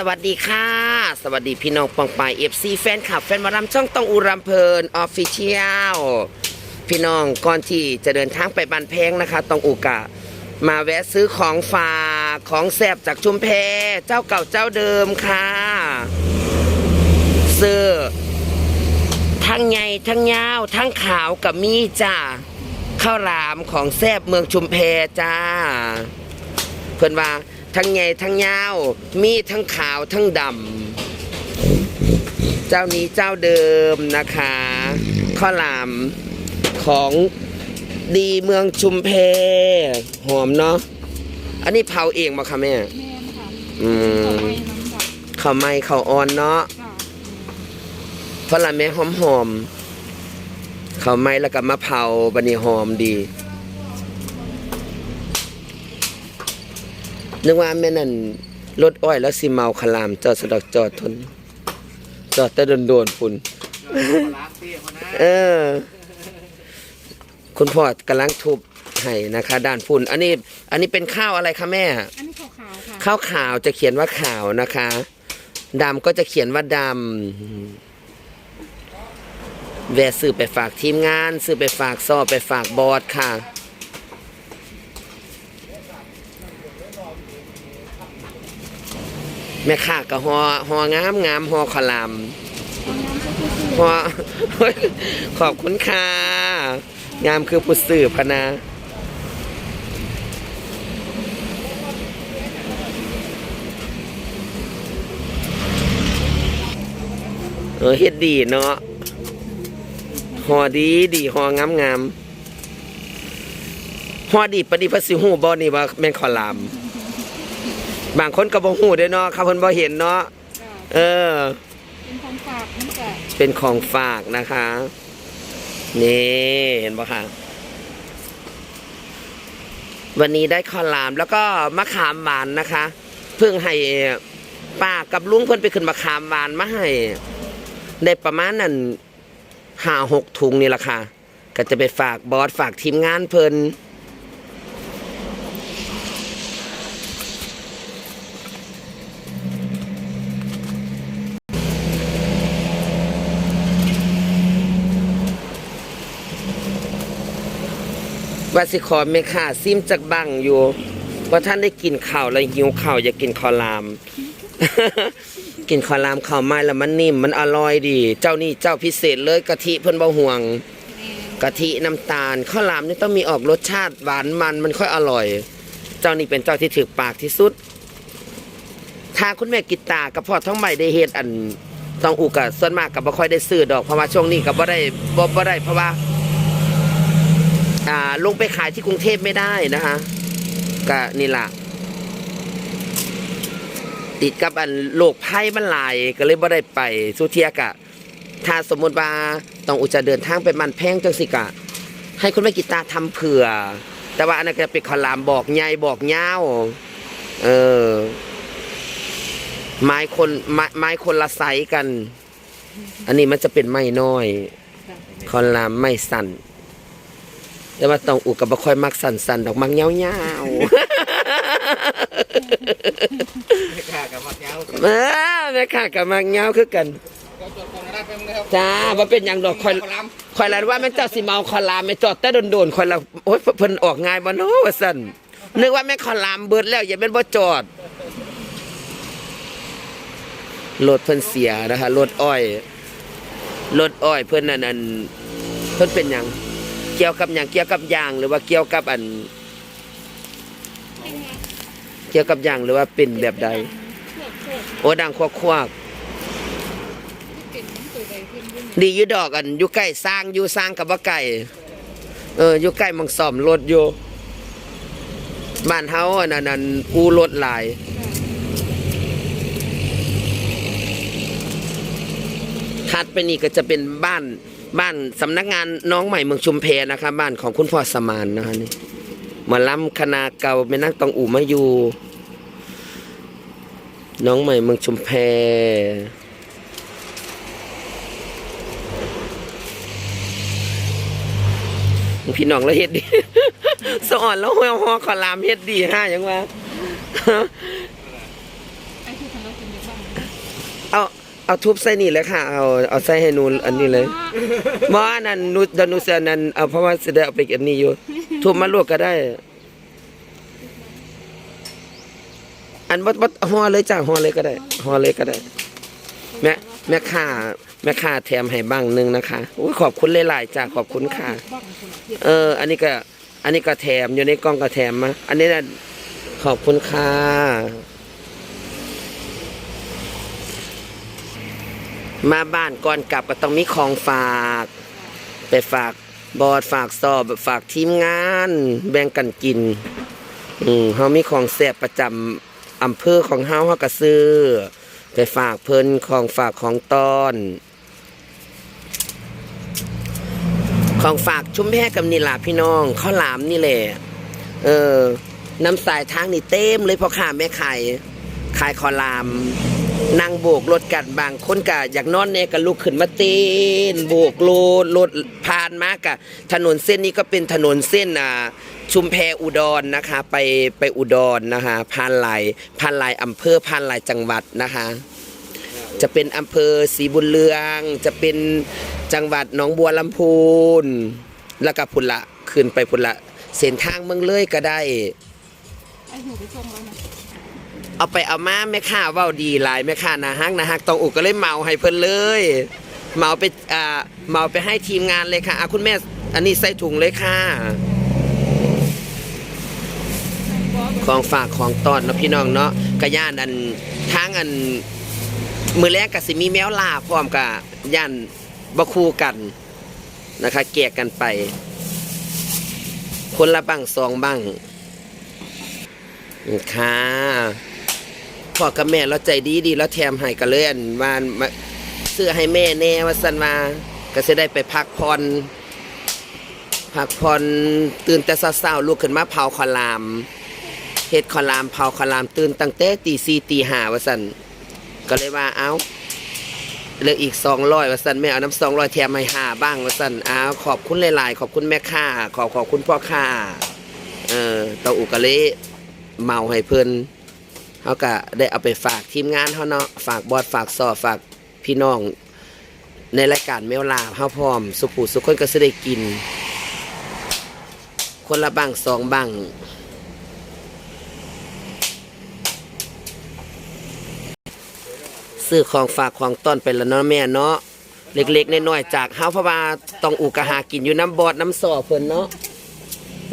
สวัสดีค่ะ สวัสดีพี่น้องปองปายเอฟซีแฟนคลับ แฟนหมารำช่องต้องอูรำเพลินออฟฟิเชียลพี่น้องก่อนที่จะเดินทางไปบันแพงนะคะ ต้องอูกะ มาแวะซื้อของฝากของแซบจากชุมแพเจ้าเก่าเจ้าเดิมค่ะซื้อทั้งใหญ่ทั้งยาว ทั้งขาวกับมีจ้าข้าวหลามของแซบเมืองชุมแพจ้า เพื่อนว่า ทั้งใหญ่ทั้งยาว มีทั้งขาวทั้งดำ เจ้านี้เจ้าเดิมนะคะ ข้าวหลามของดีเมืองชุมเพ หอมเนาะ อันนี้เผาเองมาคะแม่ แม่นค่ะอืมต่อไปน้ำจับข้าวไหม้ข้าวอ่อนเนาะค่ะฝรั่งแม่หอมหอมๆข้าวไหม้แล้วก็มะเผาบันนี้หอมดี นึกว่าแม่นั่นรถอ้อยแล้วสิเมาคลาม จอดสะดอกจอดทน จอดแต่โดนโดนๆฝุ่นเออ คุณพ่อกำลังทุบให้นะคะ ด้านฝุ่น อันนี้ อันนี้เป็นข้าวอะไรคะแม่ อันนี้ขาวๆค่ะ ข้าวขาวจะเขียนว่าขาวนะคะดำก็จะเขียนว่าดำแวะซื้อไปฝากทีมงาน ซื้อไปฝากซอไปฝากบอสค่ะ แม่ค้าก็หอหองามงามหอขลามหอขอบคุณค่ะ งามคือผู้สื่อพนะเออเฮ็ดดีเนาะหอดีดีหองามงามหอดีปฏิภาษีหูบ่นี่ว่าแม่นขอลาม บางคนก็บ่ฮู้เด้อเนาะเขาเพิ่นบ่เห็นเนาะๆจ้ะเออ เป็นของฝากน้ำจับเป็นของฝากนะคะ นี่เห็นปะคะวันนี้ได้ข้าวหลามแล้วก็มะขามหวานนะคะ เพิ่งให้ป้ากับลุงเพิ่นไปขึ้นมะขามหวานมาให้ได้ประมาณนั้นห้าหกถุงนี่แหละค่ะ ก็จะไปฝากบอสฝากทีมงานเพิ่น ว่าสิขอเมค่าซิมจากบังอยู่ว่าท่านได้กินข้าวแล้วหิวข้าวอยากกินข้าวลาม กินข้าวลามข้าวไม้แล้วมันนิ่มมันอร่อยดี เจ้านี่เจ้าพิเศษเลยกะทิเพิ่นบ่ห่วงกะทิน้ำตาลข้าวหลามนี่ต้องมีออกรสชาติหวานมันมันค่อยอร่อย เจ้านี่เป็นเจ้าที่ถือปากที่สุด ถ้าคุณแม่กิตตากับพ่อท้องใบได้เฮ็ดอันต้องอุกกะส่วนมากกับบ่ค่อยได้ซื้อดอกเพราะว่าช่วงนี้กับบ่ได้บ่บ่ได้เพราะว่า อ่าลงไปขายที่กรุงเทพไม่ได้นะคะก็นี่ล่ะติดกับอันโลกภัยมันหลายก็เลยบ่ได้ไปสุเทียกะ ถ้าสมมุติว่าต้องอุจจะเดินทางไปมันแพงจังสิกะ ให้คุณแม่กีตาร์ทำเผื่อ แต่ว่าอันนั้นก็เป็นขอลามบอกใหญ่บอกยาวเออไม้คนไม้ไม้คนละไซส์กัน อันนี้มันจะเป็นไม้น้อยจ้ะคอนลามไม่สั่น แต่ว่าต้องอุกกับบ่ค่อยมักสั่นสันดอกมักเงาเงาไม่กล้ากับมักยาวๆเออแม่ค่ะกับมักเงาคือกันจ้าว่าเป็นอย่างดอกคอยคนล้คอยละว่าแม่นเจ้าสิเมาคอลามไม่จอดแต่โดนๆคอยละโอ๊ยเพิ่นออกง่ายบ่เนาะว่าซั่นนึกว่าแม่คอลามเบิดแล้วอย่าแม่นบ่จอดรถเพิ่นเสียนะคะรถอ้อยรถอ้อยเพิ่นนั่นอันเพิ่นเป็นหยัง เกี่ยวกับหยังเกี่ยวกับยางหรือว่าเกี่ยวกับอัน เป็นไงเกี่ยวกับยางหรือว่าเป็นแบบใดเลือกโคกโอ้ดังควักควักที่เป็นน้ำตัวใดขึ้นยุ่งๆดีอยู่ดอกอันอยู่ใกล้สร้างอยู่สร้างกับว่าไก่เอออยู่ใกล้หมองซ่อมรถอยู่บ้านเฮาอันนั้นอันกูรถหลาย ถัดไปนี่ก็จะเป็นบ้าน บ้านสำนักงานน้องใหม่เมืองชุมเพนะคะบ้านของคุณพ่อสมานนะคะนี่มาล้ำคณะเก่าแม่นักตองอู่มาอยู่น้องใหม่เมืองชุมเพพี่น้องแล้วเฮ็ดดีสอนแล้วหัวหอขอลามเฮ็ดดีฮะยังว่าไอ้ที่ทำ เราเป็นเด็กเอาเอาทุบใส่นี่เลยค่ะ เอาเอาใส่ให้หนูอันนี้เลยหมออันนั้นหนูเดยวหนูเสียนั้นเอาเพราะว่าสิได้เอาไปอันนี้อยู่ ทุบมาลวกก็ได้ อันบ่บ่ห่อเลยจ้าห่อเลยก็ได้ห่อเลยก็ได้ แม่แม่ค้าแม่ค้าแถมให้บ้างหนึงนะคะอุ้ยขอบคุณหลายๆจ้าขอบคุณค่ะบ้องคนเทียบเออ อันนี้ก็ อันนี้ก็แถมอยู่ในกล้องก็แถมมาอันนี้นะขอบคุณค่ะ มาบ้านก่อนกลับก็ต้องมีของฝาก ไปฝากบอดฝากสอบฝากทีมงาน แบ่งกันกิน อืมเฮามีของแซ่บประจำอำเภอของเฮาเฮาก็ซื้อ ไปฝากเพิ่นของฝากของตอน ของฝากชุ่มแพกับนี่ล่ะพี่น้องข้าวหลามนี่แหละเออ น้ำสายทางนี่เต็มเลยพ่อค้าแม่ขายขายข้าวหลาม นั่งโบกรถกันบางคนกะอยากนอนเนี่ยก็ลุกขึ้นมาเต้นโบกรถรถผ่านมากะถนนเส้นนี้ก็เป็นถนนเส้นอ่าชุมแพอุดรนะคะ ไปไปอุดรนะคะผ่านหลายผ่านหลายอำเภอผ่านหลายจังหวัดนะคะ จะเป็นอำเภอศรีบุญเรือง จะเป็นจังหวัดหนองบัวลำพูนแล้วก็พุนละขึ้นไปพุนละเส้นทางเมืองเลยก็ได้ ไอ้หนูไปส่งแล้วนะ เอาไปเอามาแม่ค้าเว้าดีหลายแม่ค้านาฮักนาฮักตองอุกก็เลยเมาให้เพิ่นเลยเมาไปอ่าเมาไปให้ทีมงานเลยค่ะอะคุณแม่ อันนี้ใส่ถุงเลยค่ะ ของฝากของตอนเนาะพี่น้องเนาะกระย่านอันทางอันมือแรกก็สิมีแมวลาพร้อมกับย่านบคูกันนะคะแกกกันไป คนละบังสองบังค่ะ พ่อกับแม่เราใจดีดีแล้วแถมให้กันเลยอันว่ามาซื้อให้แม่แน่ว่าสันว่าก็จะได้ไปพักผ่อนพักผ่อนตื่นแต่เช้าๆลุกขึ้นมาเผาขาวหลามเฮ็ดขลามเผาขลามตื่นตั้งแต่ตีสี่ตีห้าว่าสันก็เลยว่าเอาเหลืออีกสองร้อยว่าสันแม่เอาน้ำสองร้อยแถมให้ห้าบ้างว่าสันเอาขอบคุณหลายๆ ขอบคุณแม่ค้าขอบขอบคุณพ่อค้าเออเตาอุกะเละเมาให้เพิ่น เขาก็ได้เอาไปฝากทีมงานเขาเนาะฝากบอดฝากซอฝากพี่น้อง ในรายการเมวลาเฮาพร้อม สุขุสุขคนก็สิได้กิน คนละบังสองบังซื้อของฝากของต้อนไปแล้วเนาะแม่เนาะเล็กๆน้อยๆจากเฮาเพราะว่าต้องอูกหากินอยู่น้ำบอดน้ำซอเพิ่นเนาะ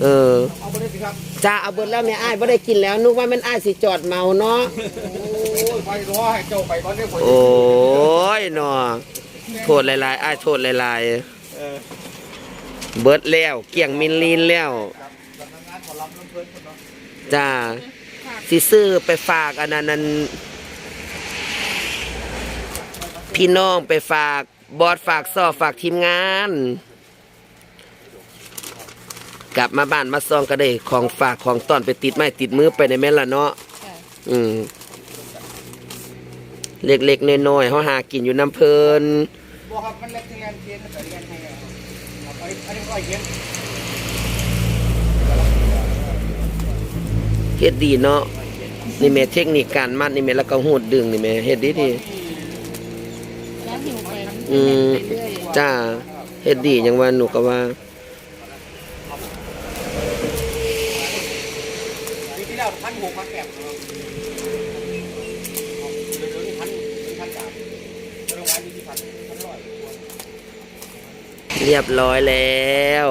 เออ เอาไปเลยสิครับจ้าเอาเบิดแล้วแม่อ้ายบ่ได้กินแล้วนึกว่ามันอ้ายสิจอดเมาเนาะโอ้ยไปรอให้เจ้าไปก่อนเด้อผมโอ้ยเนาะโทษหลายๆอ้ายโทษหลายเออๆเบิดแล้วเกี่ยงมิลลีนแล้วสำนักงานขอรับน้ำเพิ่นเนาะจ้าสิซื้อไปฝากอันนั้นนั้นพี่น้องไปฝากบอดฝากซอฝากทีมงาน กลับมาบ้านมาซองก็ได้ของฝากของต้อนไปติดไม้ติดมือไปในแม่นละเนาะค่ะอืมเล็กๆน้อยๆเขาหากินอยู่น้ำเพลิน บอกครับมันเล็กที่งานเกียนแต่เรียนให้เอาไปอันนี้ก็เกียนเฮ็ดดีเนาะนี่แม่เทคนิคการมัดนี่แม่แล้วก็หูดดึงนี่แม่เฮ็ดดีดีแล้วหิวไปมันอืมเรื่อยๆจ้าเฮ็ดดีอย่างว่าหนูก็ว่า ปีที่แล้วพันหกพันแปดเนาะเดี๋ยวนี้พันพันสามโรงงานอยู่ที่พันพันร้อยเรียบร้อยแล้ว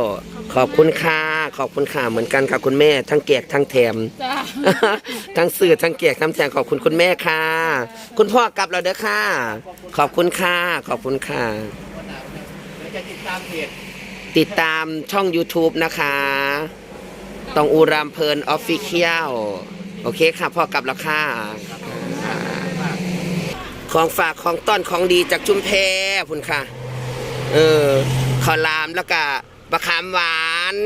ขอบคุณค่ะ ขอบคุณค่ะเหมือนกันค่ะคุณแม่ ทั้งแกกทั้งแถมจ้าทั้งสื่อทั้งแกกทั้งแถมขอบคุณคุณแม่ค่ะ คุณพ่อกลับแล้วเด้อค่ะ ขอบคุณค่ะ ขอบคุณค่ะวันหนาวเนี่ยเดี๋ยวจะติดตามเพจติดตามช่อง YouTube นะคะ ตองอูรามเพลินออฟฟิเชียลโอเคค่ะพ่อกลับแล้วค่ะของฝากของต้อนของดีจากชุมแพพุ่นค่ะ เออข้าวลามแล้วก็บะขามหวาน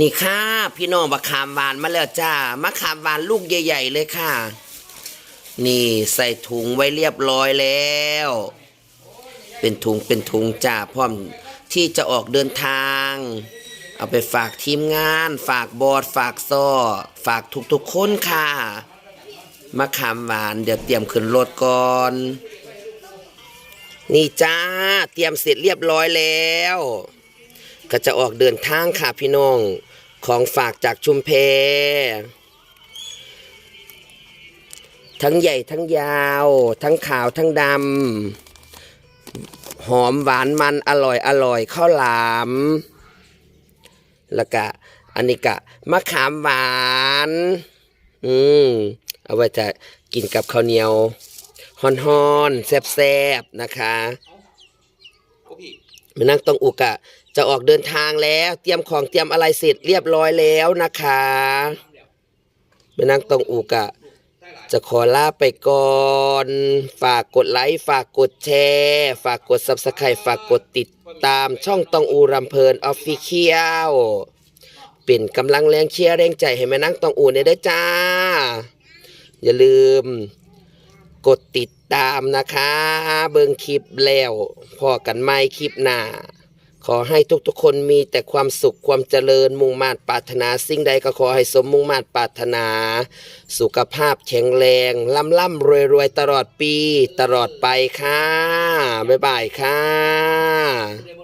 นี่ค่ะ พี่น้องบะขามหวานมาแล้วจ้ามะขามหวานลูกใหญ่ ๆ เลยค่ะ นี่ใส่ถุงไว้เรียบร้อยแล้ว เป็นถุงเป็นถุงจ้าพร้อมที่จะออกเดินทาง เอาไปฝากทีมงาน ฝากบอดฝากซอฝากทุกๆคนค่ะ มะขามหวานเดี๋ยวเตรียมขึ้นรถก่อน นี่จ้า เตรียมเสร็จเรียบร้อยแล้ว ก็จะออกเดินทางค่ะพี่น้องของฝากจากชุมเพ ทั้งใหญ่ทั้งยาว ทั้งขาวทั้งดำหอมหวานมันอร่อยอร่อยข้าวหลาม แล้วก็อันนี้กะมะขามหวาน อืมเอาไว้จะกินกับข้าวเหนียวฮอนๆแซ่บๆนะคะมานั่งตรงอุกะจะออกเดินทางแล้ว เตรียมของเตรียมอะไรเสร็จเรียบร้อยแล้วนะคะมานั่งตรงอุกะ จะขอลาไปก่อน ฝากกดไลค์ ฝากกดแชร์ ฝากกด subscribe ฝากกดติดตามช่องตองอูรำเพลินออฟฟิเชียลเป็นกำลังแรงเชียร์แรงใจให้แม่นั่งตองอูเนี่ยได้อจ้า อย่าลืมกดติดตามนะคะ เบิ่งคลิปแล้วพอกันไม่คลิปหน้า ขอให้ทุกๆคนมีแต่ความสุขความเจริญมุ่งมา่ปรารถนา สิ่งใดก็ขอให้สมมุ่งมา่ปรารถนา สุขภาพแข็งแรงล่ำล่ำรวยรวยตลอดปี ตลอดไปค่ะ บ๊ายบายค่ะ